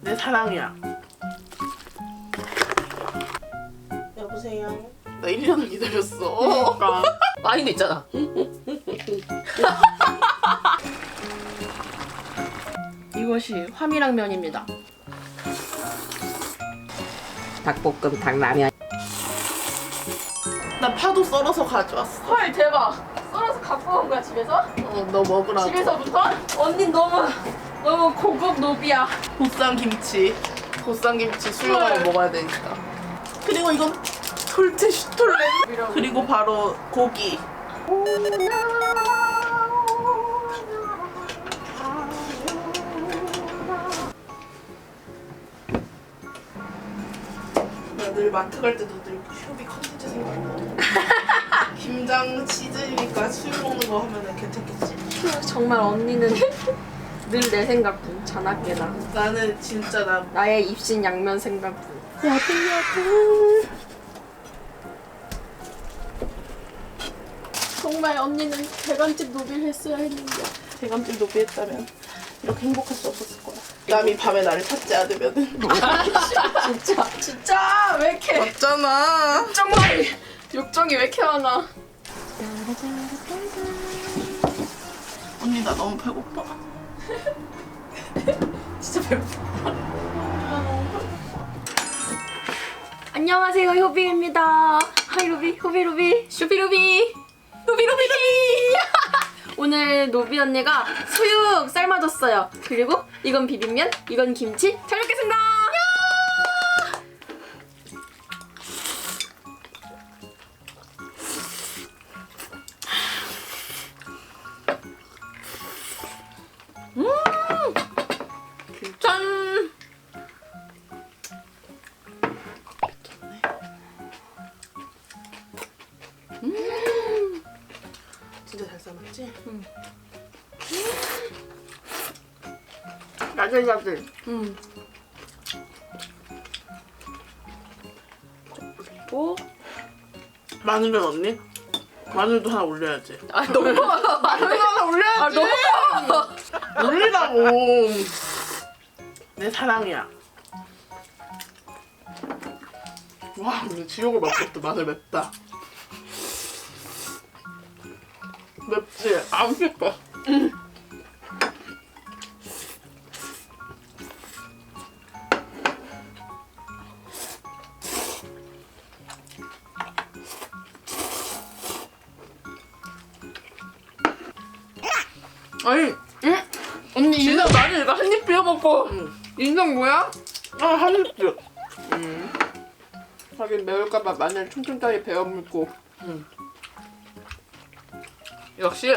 내 사랑이야. 여보세요. 나 1년을 기다렸어. 그러니까 와인도 있잖아. 이것이 화미랑 면입니다. 닭볶음 닭라면. 나 파도 썰어서 가져왔어. 헐 대박. 썰어서 갖고 온 거야 집에서? 어, 너 먹으라고. 집에서부터? 언니 너무 너무 고급 노비야. 보쌈 김치. 보쌈 김치 수육하고 헐. 먹어야 되니까. 그리고 이건 돌체 슈톨레. 그리고 바로 고기. 나 늘 마트 갈 때도 늘 쇼비 컨텐츠 생각나. 김장 치 즈니까 수육 먹는 거 하면은 괜찮겠지. 정말 언니는 늘 내 생각뿐 자나깨나 나는 진짜 나 나의 입신 양면 생각뿐. 정말 언니는 대관집 노비를 했어야 했는데. 대감집 노비했다면 이렇게 행복할 수 없었을 거야. 남이 밤에 나를 찾지 않으면은 진짜 진짜 왜 이렇게 맞잖아. 정말 욕정이 왜 이렇게 많아? 언니 나 너무 배고파. 진짜 배고파. 안녕하세요 효비입니다. 하이 로비 호비 로비 슈비 로비 로비 로비 오늘 노비 언니가 수육 삶아줬어요. 그리고 이건 비빔면, 이건 김치. 잘 먹겠습니다. 야들야들. 음. 그리고 마늘은 언니? 마늘도 하나 올려야지. 아 너무 마늘 하나 올려야지. 아 너무 올리라고. 내 사랑이야. 와, 근데 지옥을 맛봤다. 마늘 맵다. 맵지? 안맵 인성 뭐야? 아, 한입 하긴 매울까봐 마늘 총총짜리 베어 물고. 역시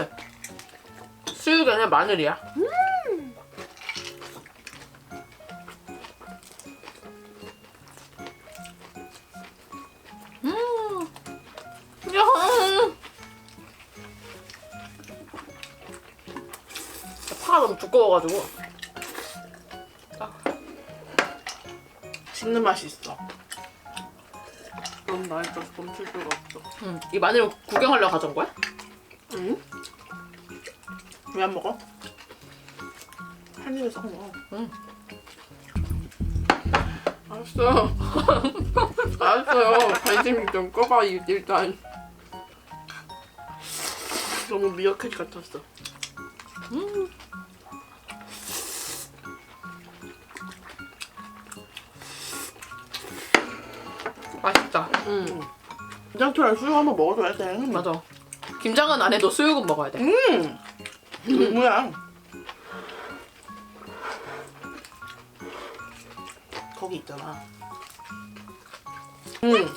수육에는 마늘이야. 음. 야. 파가 너무 두꺼워가지고 음, 이 마늘 구경하려고 가져온 거야? 응? 왜 안 먹어? 한 입에 썩 먹어. 알았어. 알았어요. 관심 좀 꺼봐 이- 일단. 너무 미역캣 같았어. 맛 김장철랑 수육 한번 먹어줘야 돼. 맞아. 김장은 안 해도 수육은 먹어야 돼. 음! 뭐야? 거기 있잖아. 음.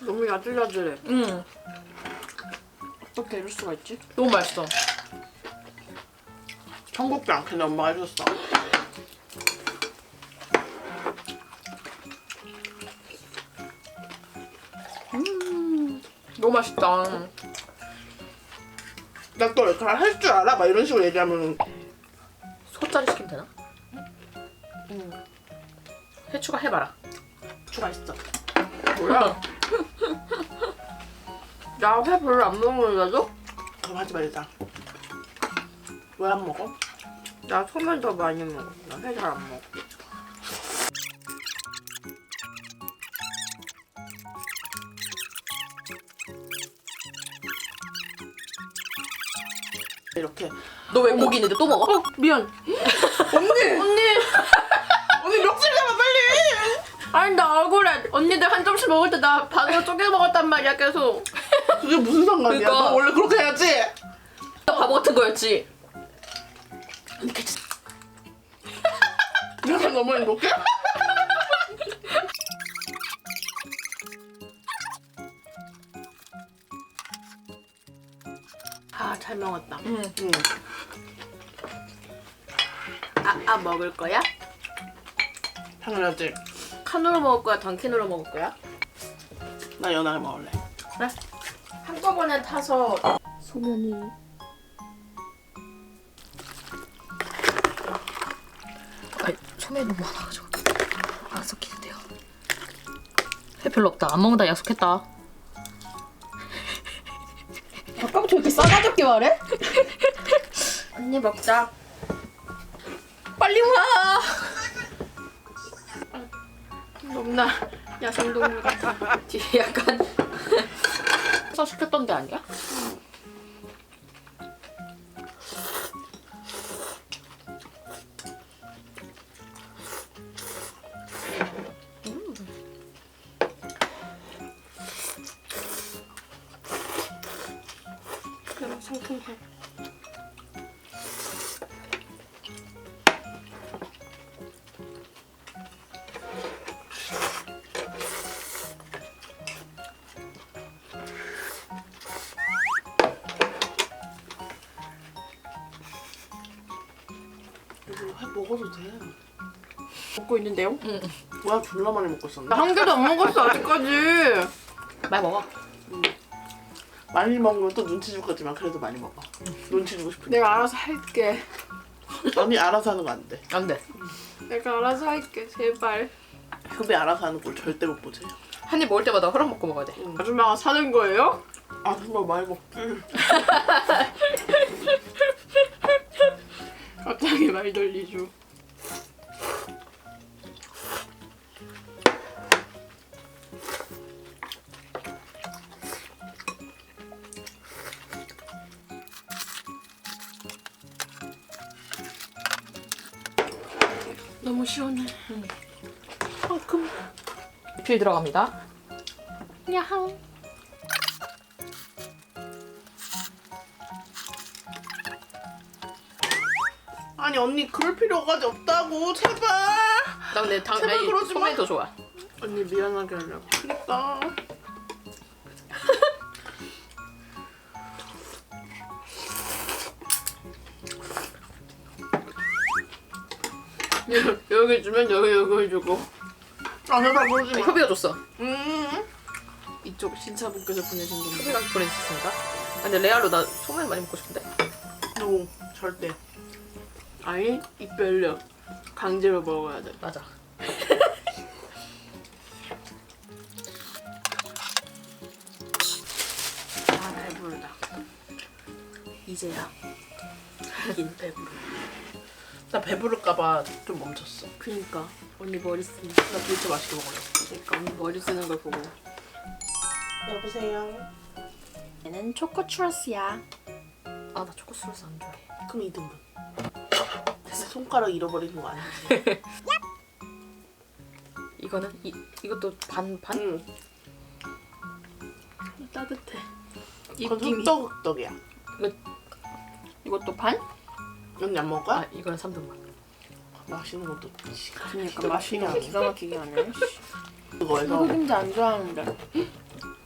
너무 야들야들해. 음, 어떻게 이럴 수가 있지? 너무 맛있어. 청국장 않겠네 엄마가 해줬어. 너무 맛있다. 나또 잘할줄 알아? 막 이런 식으로 얘기하면 소짜리 시키면 되나? 음. 해추가 해봐라. 추가했어. 뭐야? 나 회 별로 안 먹는데도? 그럼 하지 말자. 왜 안 먹어? 나 소면 더 많이 먹어. 나 회 잘 안 먹어. 이렇게 너 왜 고기 있는데 또 먹어? 미안. 언니! 언니. 언니 명실 잡아 빨리! 아니 나 억울해. 언니들 한 점씩 먹을 때 나 반으로 쪼개 먹었단 말이야 계속. 그게 무슨 상관이야? 그러니까. 너 원래 그렇게 해야지? 너 바보 같은 거였지? 내가 너무 행복해? 잘 먹었다. 응. 응. 아, 아 먹을 거야? 당연하지. 칸으로 먹을 거야? 단캔으로 먹을 거야? 나 연하게 먹을래. 그래. 한꺼번에 타서 소면이 아니, 소면이 너무 많아가지고 안 섞이는데요. 회 별로 없다. 안 먹는다 약속했다. 말해? 언니 먹자. 빨리 와. 너무나 야생동물 같아. 뒤에 약간 서 시켰던 데 아니야? 먹고 있는데요? 뭐야 졸라 많이 먹고 있었네. 나 한 개도 안 먹었어 아직까지. 많이 먹어. 많이 먹으면 또 눈치 줄 거지만 그래도 많이 먹어. 눈치 주고 싶으니까. 내가 알아서 할게. 언니 알아서 하는 거 안 돼. 안 돼. 내가 알아서 할게 제발. 급이 알아서 하는 걸 절대 못 보지. 한입 먹을 때마다 허락 먹고 먹어야 돼. 아줌마가 사는 거예요? 아 정말 많이 먹지. 갑자기 말 돌리죠. 시원해. 만큼. 리필 들어갑니다. 야항. 아니 언니 그럴 필요까지 없다고 제발. 나 근데 당 제발 아니 그러지 마. 좋아. 언니 미안하게 하려고. 그러니까. 여기 주면 여기 여기 주고 아 제발 그러지 마. 효비가 줬어. 음. 이쪽 신사분께서 보내신 겁니다. 효비가 보내주셨습니다. 아, 근데 레알로 나 소면 많이 먹고 싶은데. 노 절대. 아니 입별력 강제로 먹어야 돼. 맞아. 아 배부르다. 이제야 긴 배부르. 나 배부를까봐 좀 멈췄어. 그니까 언니 머리 쓰는 나 진짜 맛있게 먹으려고. 그러니까 언니 머리 쓰는 걸 보고. 여보세요. 얘는 초코 추러스야. 아 나 초코 스러스 안 좋아해. 그럼 2등분. 됐어 손가락 잃어버리는 거 아니지? 이거는 이 이것도 반 반. 응. 따뜻해. 이건 입김이. 흑떡 흑떡이야. 이것도 반? 언니 안 먹을 아 거야? 이거는 3등분. 맛있는 것도 그니까 기가 맛있는 거 막히게 기가 막히게 하네. 그거에서 흑임자 안 좋아하는데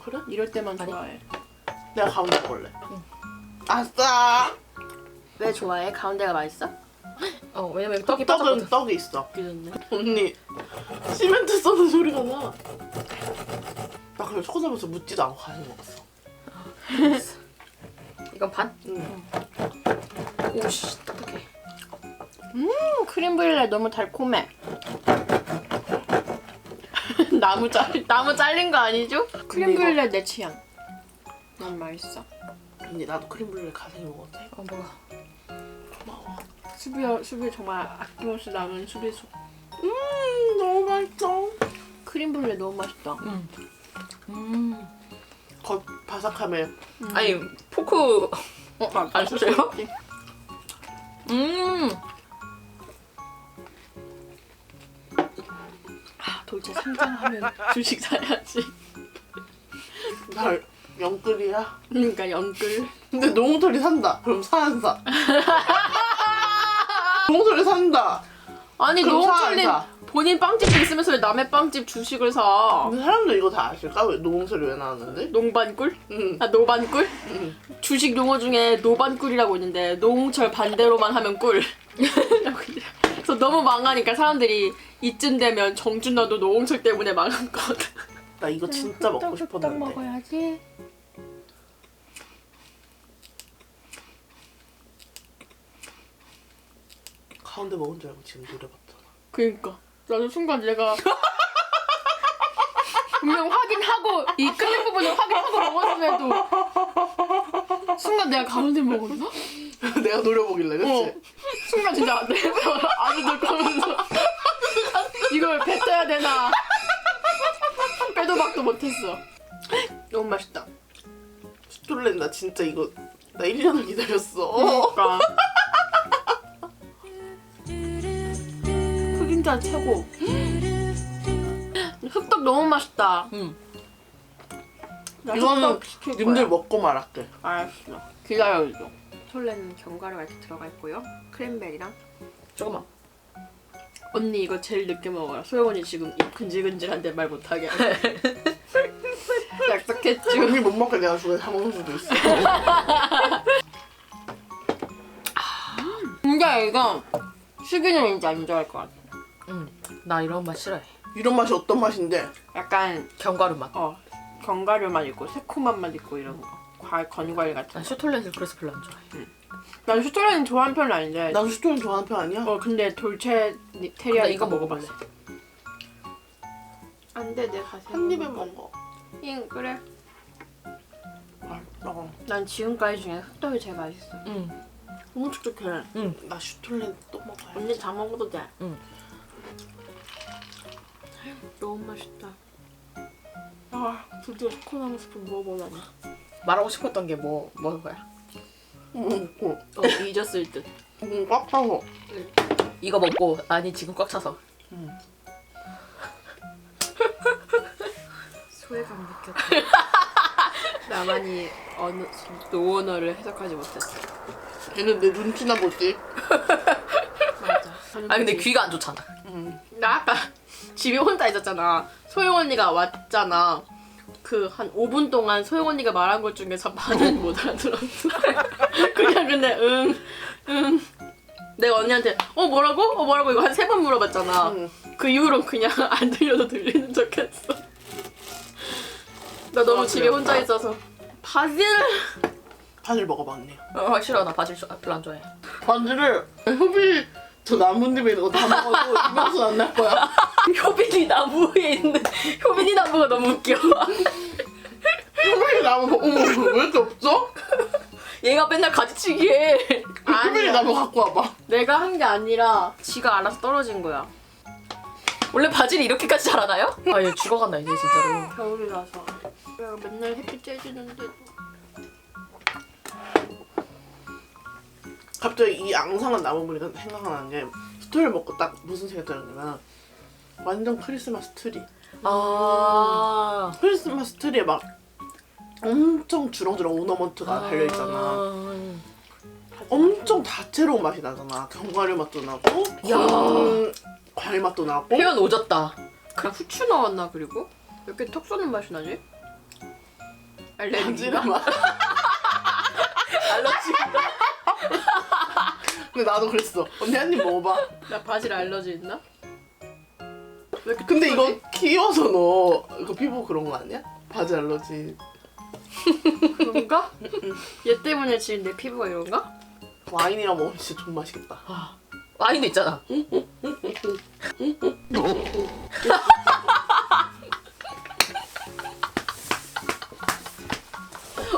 그래? 이럴 때만 아니. 좋아해. 내가 가운데 먹을래. 아싸! 왜 좋아해? 가운데가 맛있어? 어 왜냐면 떡이 떡은. 떡이 있어. 믿었네. 언니 시멘트 써는 소리가 나. 나 그래 초코 잡아서 묻지도 않고 가서 먹었어. 이건 반? 응. 오씨 크림 브릴레 너무 달콤해. 나무 잘 나무 잘린 거 아니죠? 크림 근데 이거- 브릴레 내 취향. 너무 맛있어. 언니 나도 크림 가생이 먹어도 돼? 어 뭐가? 수비 수비 정말 아낌없이 나는 수비수. 음 너무 맛있어. 크림 블레 너무 맛있다. 음. 음. 겉 바삭함에 아니 포크 어, 안 쓰세요? 음. 성장하면 주식 사야지. 날 영끌이야. 그러니까 연끌. 근데 농털이 산다. 그럼 사 안 사? 농털이 산다. 아니 그럼 사. 본인 빵집도 있으면서 왜 남의 빵집 주식을 사? 근데 사람들 이거 다 아실까? 왜 농털이 왜 나왔는데? 농반꿀? 응. 아 노반꿀? 응. 주식 용어 중에 노반꿀이라고 있는데 노홍철 반대로만 하면 꿀. 너무 망하니까 사람들이 이쯤 되면 정준하도 노홍철 때문에 망한 거거든. 나 이거 진짜 먹고 싶었는데. 먹어야지. 가운데 먹은 줄 알고 지금 노려봤잖아. 그니까 나도 순간 내가 분명 확인하고 이 클립 부분을 확인하고 먹었음에도 순간 내가 가운데 먹었나? 내가 노려보길래 그치? 어. 순간 진짜 내가 아주 들거면서 이걸 뱉어야 되나 빼도 박도 못했어 너무 맛있다 슈톨렌 나 진짜 이거 나 1년을 기다렸어. 그러니까 크림자 최고 흑떡 너무 맛있다 음. 나 이거는 흑떡 시킬 거야. 님들 먹고 말할게. 알았어 기다려줘 솔레는 견과류가 이렇게 들어가 있고요 크랜베리랑 조금만. 언니 이거 제일 늦게 먹어요. 소영언니 지금 입 근질근질한데 말 못하게. 약속했죠. 언니 못 먹게 내가 주에 사 먹는 수도 있어. 근데 이거 수기는 왠지 안 좋아할 것 같아. 음. 나 이런 맛 싫어해. 이런 맛이 어떤 맛인데? 약간 견과류 맛. 어 견과류만 있고 새콤한 맛 있고 이런 거. 과 건과일 같은 난 거. 슈톨렛을 그래서 별로 안 좋아해. 난 슈토렌 좋아하는 편은 아닌데. 난 슈톨렌 좋아하는 편 아니야? 어 근데 돌체 테리아 나 이거 먹어볼래. 안돼 내 가슴. 한 입에 먹어. 응 그래. 맛있다. 난 지금까지 중에 흑떡이 제일 맛있어. 응. 너무 촉촉해. 응. 나 슈톨렌 또 먹어야 언니 다 먹어도 돼. 응. 너무 맛있다. 아 드디어 초코나무 스프 먹어보다니. 말하고 싶었던 게 뭐 뭐인 거야? 응, 응, 어 잊었을 듯. 응, 꽉 차서. 이거 먹고 아니 지금 꽉 차서. 소외감 느꼈다. 나만이 어느 노언어를 해석하지 못했어. 걔는 내 눈치나 보지. 맞아. 아 근데 귀가 안 좋잖아. 응. 나 아까 집에 혼자 있었잖아. 소영 언니가 왔잖아. 그 한 5분 동안 소영 언니가 말한 것 중에서 반은 못 알아들었어. 그냥 근데 응, 응. 내가 언니한테 어 뭐라고? 어 뭐라고 이거 한 세 번 물어봤잖아. 응. 그 이후로 그냥 안 들려도 들리는 척했어. 나 너무 아, 집에 그래요? 혼자 있어서 바질. 바질 언니. 어 싫어 나 바질 좋아- 별로 안 좋아해. 바질을 효비 저 나뭇잎에 있는 거 다 먹어도 이맛은 안 날 거야. 효빈이 나무에 있는 효빈이 나무가 너무 웃겨. 효빈이 나무 어머 왜 이렇게 없어? 얘가 맨날 가지치기 해. 효빈이 나무 갖고 와봐. 내가 한 게 아니라 지가 알아서 떨어진 거야. 원래 바질이 이렇게까지 자라나요? 아 얘 죽어간다 이제 진짜로. 겨울이라서. 내가 맨날 햇빛 쬐주는데. 갑자기 이 앙상한 나무 보니까 생각나는 게 스토리를 먹고 딱 무슨 생각이 들었냐면 완전 크리스마스 트리. 아. 크리스마스 트리에 막 엄청 주렁주렁 오너먼트가 달려있잖아. 음. 엄청 다채로운 맛이 나잖아. 견과류 맛도 나고, 야. 건 과일 맛도 나고. 표현 오졌다. 그냥 후추 넣었나 그리고? 왜 이렇게 턱 쏘는 맛이 나지? 알레르기가? 알러지가. 근데 나도 그랬어. 언니 한 입 먹어봐. 나 바질 알러지 있나? 왜 이렇게 근데 턱 이거? 키워서 너 이거 피부 그런 거 아니야? 바지 알러지. 그런가? 얘 때문에 지금 내 피부가 이런가? 와인이랑 먹으면 진짜 좀 맛있겠다. 와인도 있잖아.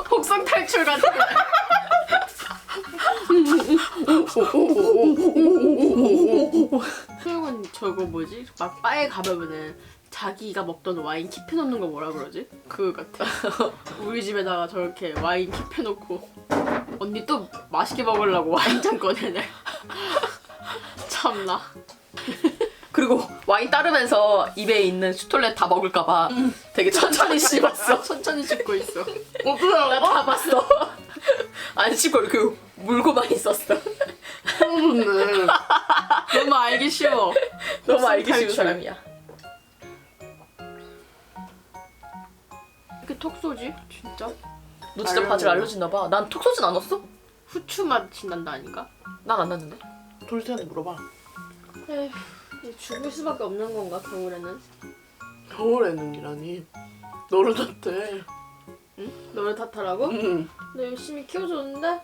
혹성 탈출 같은 오오오오 그거 뭐지? 막 바에 가면은 자기가 먹던 와인 킵해놓는 거 뭐라 그러지? 그거 같아. 우리 집에다가 저렇게 와인 킵해놓고 언니 또 맛있게 먹으려고 와인잔 꺼내네. 참나. 그리고 와인 따르면서 입에 있는 슈톨렛 다 먹을까봐 되게 천천히 씹었어. 천천히 씹고 있어. 나다 봤어. 안 씹고 이렇게 물고만 있었어. 좋네. 너무 알기 쉬워. 너무 알기 쉬운. 사람이야. 이렇게 톡 쏘지? 진짜? 너 진짜 알려줘. 바지를 알려줬나 봐. 난 톡 쏘진 않았어? 후추 맛이 난다니까? 난안 났는데. 돌쇠한테 물어봐. 에휴, 이제 죽을 수밖에 없는 건가 겨울에는? 겨울에는 이라니. 너를 탓해. 너를 탓하라고? 응. 너 열심히 키워줬는데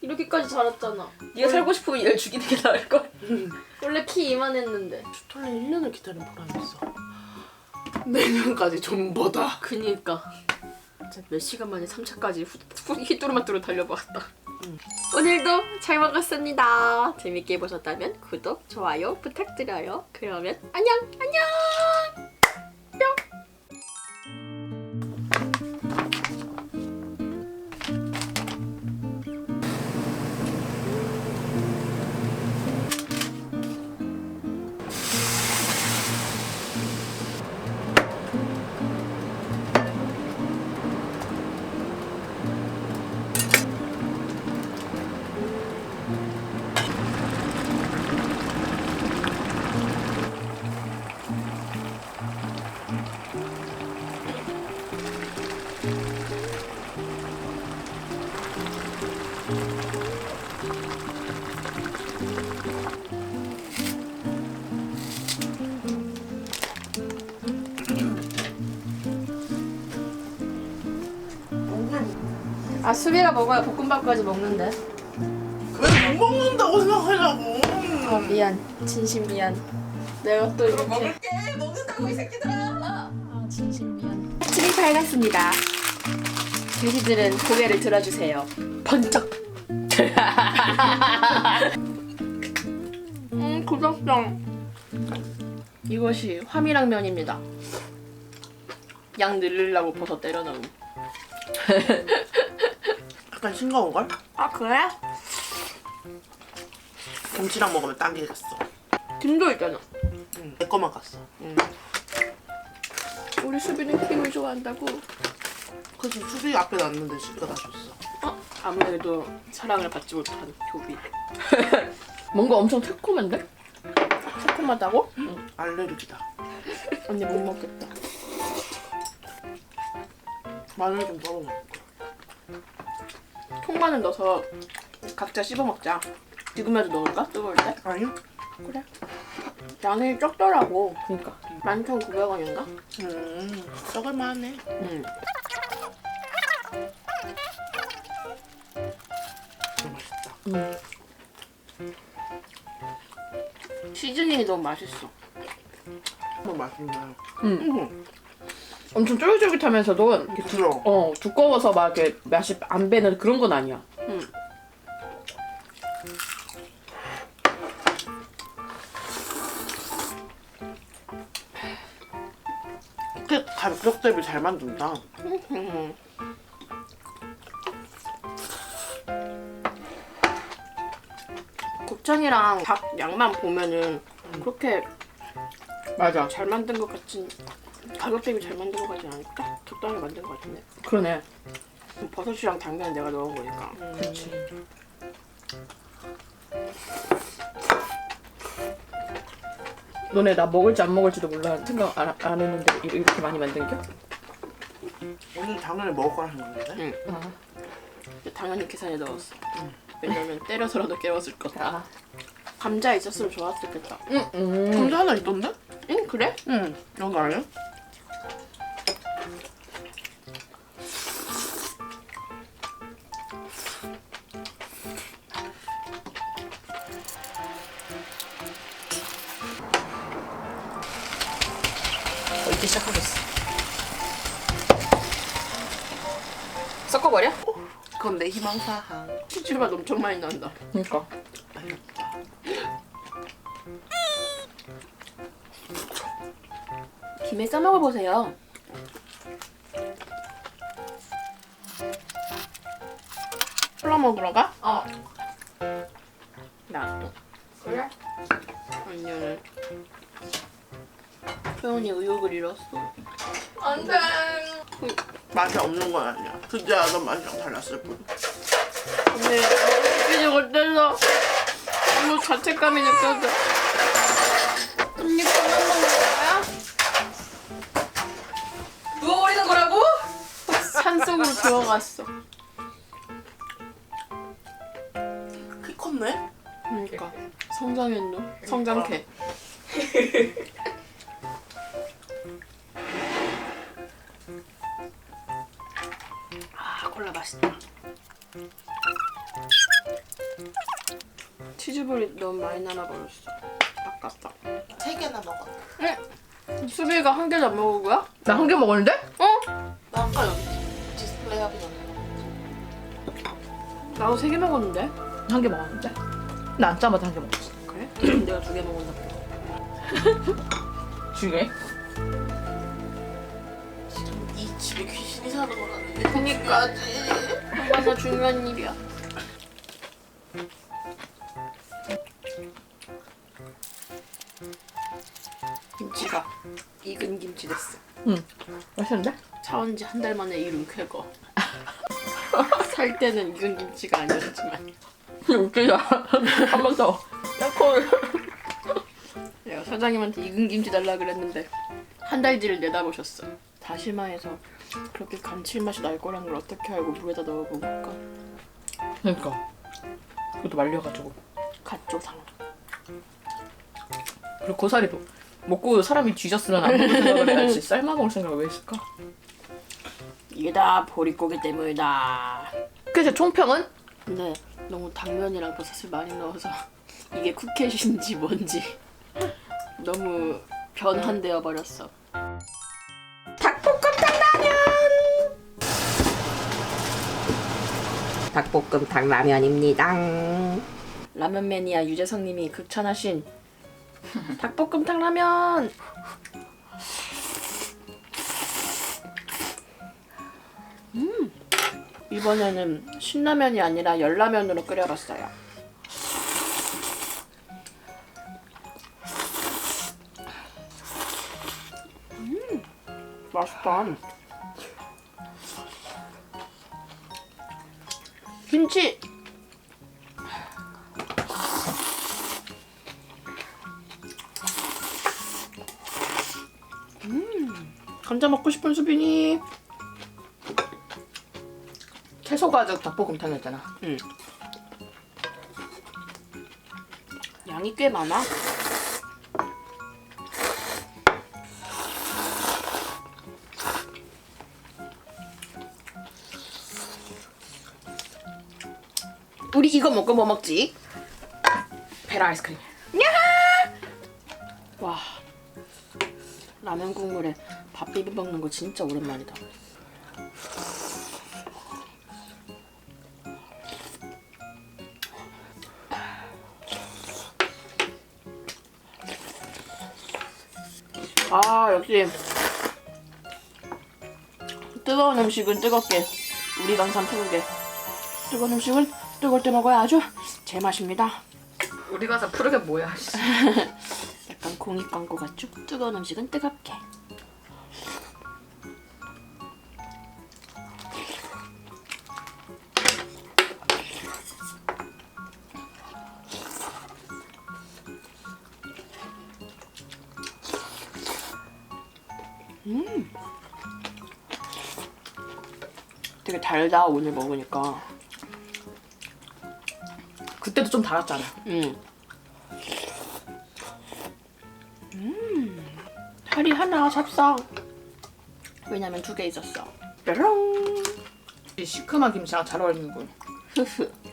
이렇게까지 자랐잖아. 네가 살고 싶으면 얘를 죽이는 게 나을 걸. 원래 키 이만했는데. 슈톨레 1년을 기다린 보람이 있어. 내년까지 존버다. 그니까. 진짜 몇 시간 만에 3차까지 후, 후, 히뚜루마뚜루 달려봤다. 오늘도 잘 먹었습니다. 재밌게 보셨다면 구독, 좋아요 부탁드려요. 그러면 안녕, 안녕. 아 수비가 먹어야 볶음밥까지 먹는데. 왜 못 먹는다고 생각하냐고. 아 미안, 진심 미안. 내가 또 이렇게. 먹을게. 먹는다고 이 새끼들아. 아 진심 미안. 아침이 밝았습니다. 돼지들은 고개를 들어주세요. 번쩍. 음 구독성. 이것이 화미랑 면입니다. 양 늘리려고 버섯 때려 넣은. 약간 싱거운걸? 아 그래? 김치랑 먹으면 딱이겠어. 김도 있잖아. 응. 내 거만 갔어. 우리 수비는 김을 좋아한다고. 그래서 수비 앞에 놨는데 수비가 다 줬어. 어? 아무래도 사랑을 받지 못한 교비. 뭔가 엄청 새콤한데? 새콤하다고? 알레르기다. 언니 못 먹겠다. 마늘 좀 썰어놔. 통마늘 넣어서 각자 씹어 먹자. 지금이라도 넣을까? 뜨거울 때? 아니요? 그래. 양이 적더라고. 그러니까. 11,900원인가? 음, 썩을만 하네. 응. 너무 맛있다. 음. 시즈닝이 너무 맛있어. 너무 맛있네. 음. 엄청 쫄깃쫄깃하면서도 이렇게 두, 부드러워. 어 두꺼워서 막 이렇게 맛이 안 배는 그런 건 아니야. 응. 이렇게 가격 대비 잘 만든다. 응. 곱창이랑 닭 양만 보면은 그렇게 맞아. 잘 만든 것 같진 가격 대비 잘 만든 것 같진 않을까? 적당히 만든 것 같은데 그러네. 버섯이랑 당면 내가 넣은 거니까 그렇지. 너네 나 먹을지 안 먹을지도 몰라 생각 안, 안 했는데 이- 이렇게 많이 만든겨? 오늘 당연히 먹을 거라 생각했는데. 응. 아, 근데 당연히 계산에 넣었어 왜냐면 때려서라도 깨웠을 거다 아. 감자 있었으면 좋았겠다 음, 음. 감자 하나 있던데? 응 그래? 응. 여기 아니야? 섞어버려? 그건 내 희망사항. 치즈 맛 엄청 많이 난다 그러니까. 맛있다. 김에 싸 먹어 보세요. 콜라 먹으러 가? 어. 나도. 그래? 아니요. 소연이 의욕을 잃었어. 안돼. 맛이 없는 건 아니야. 그때 하던 맛이랑 달랐을 뿐. 근데 이제 어때서 너무 자책감이 느껴져. 언니 그만 먹는 거야? 누워버리는 거라고? 산속으로 들어갔어. 키 컸네? 그러니까 성장했노? 성장캐. 치즈볼이 너무 많이 남아버렸어. 아깝다. 세 개나 먹었다. 수비가 한 개도 안 먹은 거야? 나 한 개 먹었는데? 어? 나 아까 여기 디스플레이 하기 전에 나도 세 개 먹었는데. 한 개 먹었는데? 나 앉자마자 한 개 먹었어. 그래? 내가 두 개 먹었나 보다. 중에? 지금 이 집에 귀신이 사는 거라는데 그니까. 까지 얼마나 중요한 일이야. 맛있는데? 사온 지 한 달 만에 이룬 쾌거. 살 때는 익은 김치가 아니었지만 웃기다. 한 번 더. 야콜. 내가 사장님한테 익은 김치 달라 그랬는데 한 달지를 내다보셨어. 다시마에서 그렇게 감칠맛이 날 거란 걸 어떻게 알고 물에다 넣어볼까? 그러니까. 그것도 말려가지고. 갓조상. 그리고 고사리도 먹고 사람이 뒤졌으면 안 먹을 생각을 해야지. 삶아 먹을 생각을 왜 했을까? 이게 다 보릿고기 때문이다. 그래서 총평은? 근데 너무 당면이랑 버섯을 많이 넣어서 이게 쿠켓인지 뭔지 너무 변환되어 버렸어. 닭볶음탕 라면입니다. 라면 매니아 유재석님이 극찬하신 닭볶음탕 라면. 음 이번에는 신라면이 아니라 열라면으로 끓여봤어요. 음 맛있다. 김치 감자 먹고 싶은 수빈이. 채소 가죽 닭볶음탕이었잖아. 응. 양이 꽤 많아. 우리 이거 먹고 뭐 먹지? 베라 아이스크림. 와 라면 국물에 밥 비벼 먹는 거 진짜 오랜만이다. 아 역시 뜨거운 음식은 뜨겁게 우리 강산 푸르게 뜨거운 음식은 뜨거울 때 먹어야 아주 제맛입니다. 우리 가서 푸르게 뭐야? 씨. 약간 공익 광고 같죠? 뜨거운 음식은 뜨겁게. 달다 오늘 먹으니까. 그때도 좀 달았잖아. 음. 음. 살이 하나 삽상. 왜냐면 두 개 있었어. 뾰롱. 이 시큼한 김치랑 잘 어울리는군. 흐흐.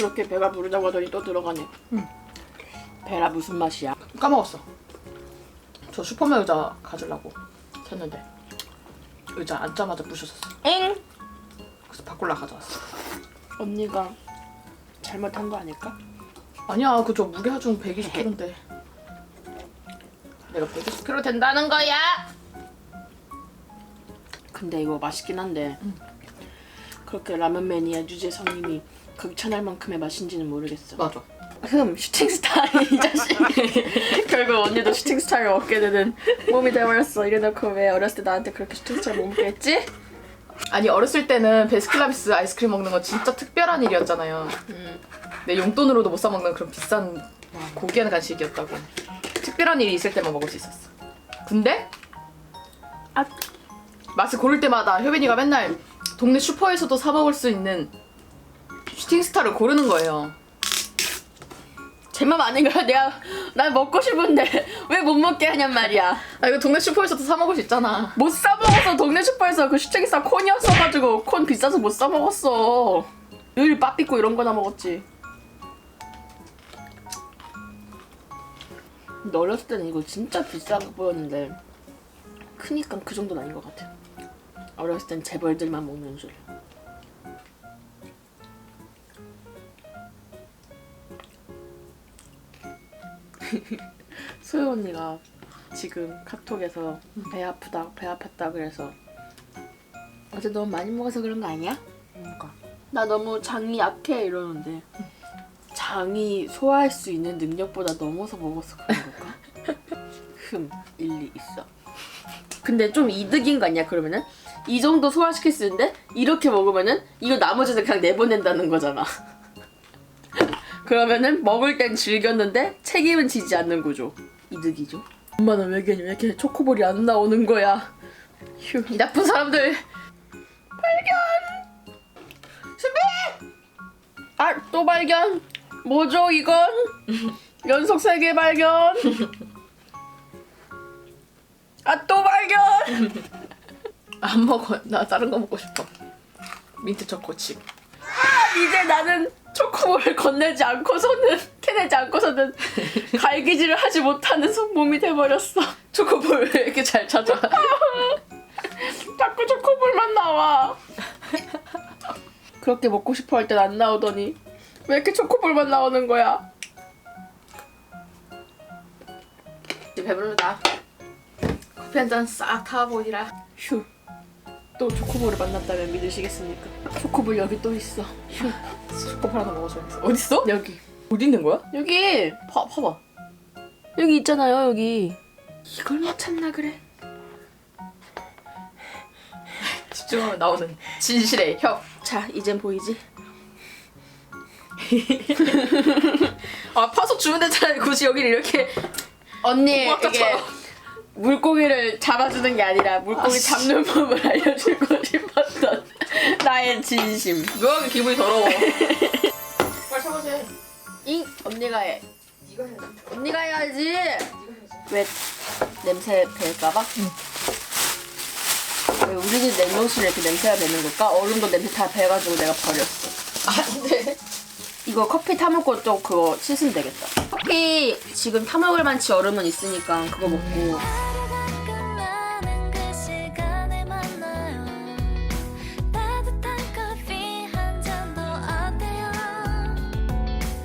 그렇게 배가 부르다고 하더니 또 들어가네. 배라 무슨 맛이야? 까먹었어. 저 슈퍼맨 의자 가지려고 샀는데 의자 앉자마자 부셔졌어. 엥? 그래서 바꿀라 가져왔어. 언니가 잘못한 거 아닐까? 아니야, 그저 무게 하중 120kg인데. 내가 120kg 된다는 거야. 근데 이거 맛있긴 한데 그렇게 라면 매니아 유재성님이 극찬할 만큼의 맛인지는 모르겠어. 맞아. 흠 슈팅 스타인 이 자식 결국 언니도 슈팅 스타를 얻게 되는 몸이 돼버렸어 이래놓고 왜 어렸을 때 나한테 그렇게 슈팅 스타를 못 먹게 했지? 아니 어렸을 때는 베스킨라빈스 아이스크림 먹는 거 진짜 특별한 일이었잖아요. 내 용돈으로도 못 사 먹는 그런 비싼 고귀한 간식이었다고. 특별한 일이 있을 때만 먹을 수 있었어. 근데 아. 맛을 고를 때마다 효빈이가 맨날 동네 슈퍼에서도 사 먹을 수 있는 슈팅스타를 고르는 거예요. 제 맘 아닌가요? 내가 난 먹고 싶은데 왜 못 먹게 하냔 말이야 아 이거 동네 슈퍼에서도 사 먹을 수 있잖아. 못 사 먹었어 동네 슈퍼에서 그 슈팅스타 콘이었어가지고 콘 비싸서 못 사 먹었어 늘 빠삐고 이런 거나 먹었지 근데 어렸을 때는 이거 진짜 비싸 보였는데 크니까 그 정도는 아닌 것 같아 어렸을 땐 재벌들만 먹는 줄 언니가 지금 카톡에서 배 아프다 배 아팠다 그래서 어제 너무 많이 먹어서 그런 거 아니야? 그러니까. 나 너무 장이 약해 이러는데 장이 소화할 수 있는 능력보다 넘어서 먹어서 그런 걸까? 흠 일리 있어 근데 좀 이득인 거 아니야 그러면은? 이 정도 소화시킬 수 있는데 이렇게 먹으면은 이거 나머지는 그냥 내보낸다는 거잖아 그러면은 먹을 땐 즐겼는데 책임은 지지 않는 구조 이득이죠 엄마는 왜 이렇게, 왜 이렇게 초코볼이 안 나오는 거야 휴 이 나쁜 사람들 발견 준비! 아, 또 발견. 뭐죠, 이건? 연속 세 개 발견. 아, 또 발견. 안 먹어. 나 다른 거 먹고 싶어. 민트 초코칩. 이제 나는 초코볼을 건네지 않고서는 캐내지 않고서는 갈기질을 하지 못하는 손몸이 돼버렸어. 초코볼 왜 이렇게 잘 찾아? 자꾸 초코볼만 나와. 그렇게 먹고 싶어 할 땐 안 나오더니 왜 이렇게 초코볼만 나오는 거야? 이제 배부르다. 커피 한 잔 싹 타보이라. 휴. 또 초코볼을 만났다면 믿으시겠습니까? 초코볼 여기 또 있어. 휴. 초코볼 하나 먹어줘야겠어. 어딨어? 여기. 어디 있는 거야? 여기. 봐, 봐봐. 여기 있잖아요, 여기. 이걸 못 찾나 그래? 집중하면 나오는 진실의 혁. 자, 이젠 보이지? 아 파서 주면 되잖아. 굳이 여기를 이렇게. 언니, 꽉 이게. 물고기를 잡아주는 게 아니라 물고기 아, 씨. 잡는 법을 알려주고 싶었던 나의 진심. 묘하게 기분이 더러워. 빨리 쳐보세요. 잉! 언니가 해. 네가 해야지. 언니가 해야지. 왜 냄새 배일까봐? 왜 우리 집 냉동실에 이렇게 냄새가 배는 걸까? 얼음도 냄새 다 배가지고 내가 버렸어. 안 돼. 이거 커피 타먹고 또 그거 씻으면 되겠다. 커피 지금 타먹을 만치 얼음은 있으니까 그거 먹고